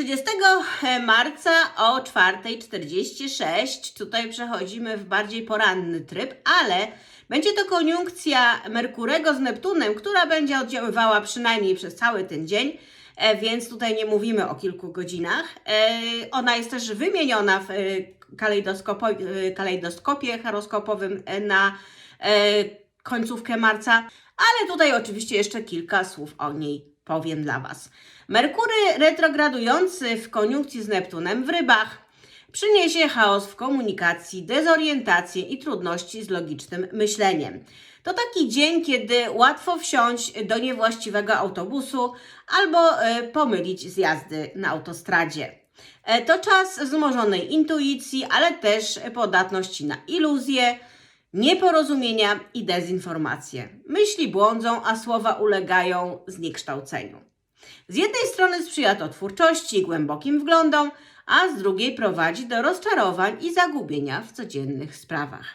30 marca o 4.46 tutaj przechodzimy w bardziej poranny tryb, ale będzie to koniunkcja Merkurego z Neptunem, która będzie oddziaływała przynajmniej przez cały ten dzień, e, więc tutaj nie mówimy o kilku godzinach. E, Ona jest też wymieniona w e, e, kalejdoskopie horoskopowym e, na e, końcówkę marca, ale tutaj oczywiście jeszcze kilka słów o niej powiem dla Was. Merkury retrogradujący w koniunkcji z Neptunem w rybach przyniesie chaos w komunikacji, dezorientację i trudności z logicznym myśleniem. To taki dzień, kiedy łatwo wsiąść do niewłaściwego autobusu albo e, pomylić zjazdy na autostradzie. E, To czas wzmożonej intuicji, ale też podatności na iluzje, nieporozumienia i dezinformacje. Myśli błądzą, a słowa ulegają zniekształceniu. Z jednej strony sprzyja to twórczości i głębokim wglądom, a z drugiej prowadzi do rozczarowań i zagubienia w codziennych sprawach.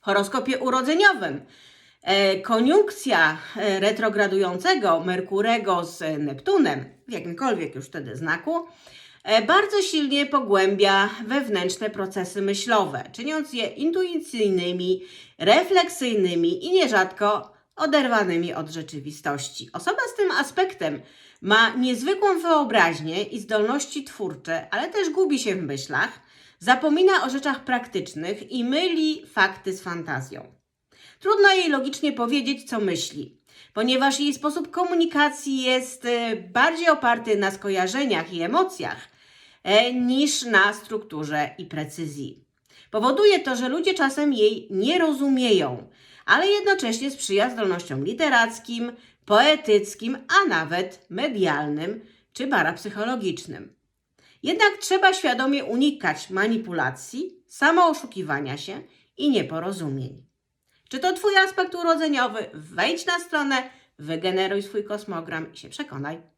Horoskopie urodzeniowym e, koniunkcja e, retrogradującego Merkurego z Neptunem, w jakimkolwiek już wtedy znaku, bardzo silnie pogłębia wewnętrzne procesy myślowe, czyniąc je intuicyjnymi, refleksyjnymi i nierzadko oderwanymi od rzeczywistości. Osoba z tym aspektem ma niezwykłą wyobraźnię i zdolności twórcze, ale też gubi się w myślach, zapomina o rzeczach praktycznych i myli fakty z fantazją. Trudno jej logicznie powiedzieć, co myśli, ponieważ jej sposób komunikacji jest e, bardziej oparty na skojarzeniach i emocjach e, niż na strukturze i precyzji. Powoduje to, że ludzie czasem jej nie rozumieją, ale jednocześnie sprzyja zdolnościom literackim, poetyckim, a nawet medialnym czy parapsychologicznym. Jednak trzeba świadomie unikać manipulacji, samooszukiwania się i nieporozumień. Czy to Twój aspekt urodzeniowy? Wejdź na stronę, wygeneruj swój kosmogram i się przekonaj.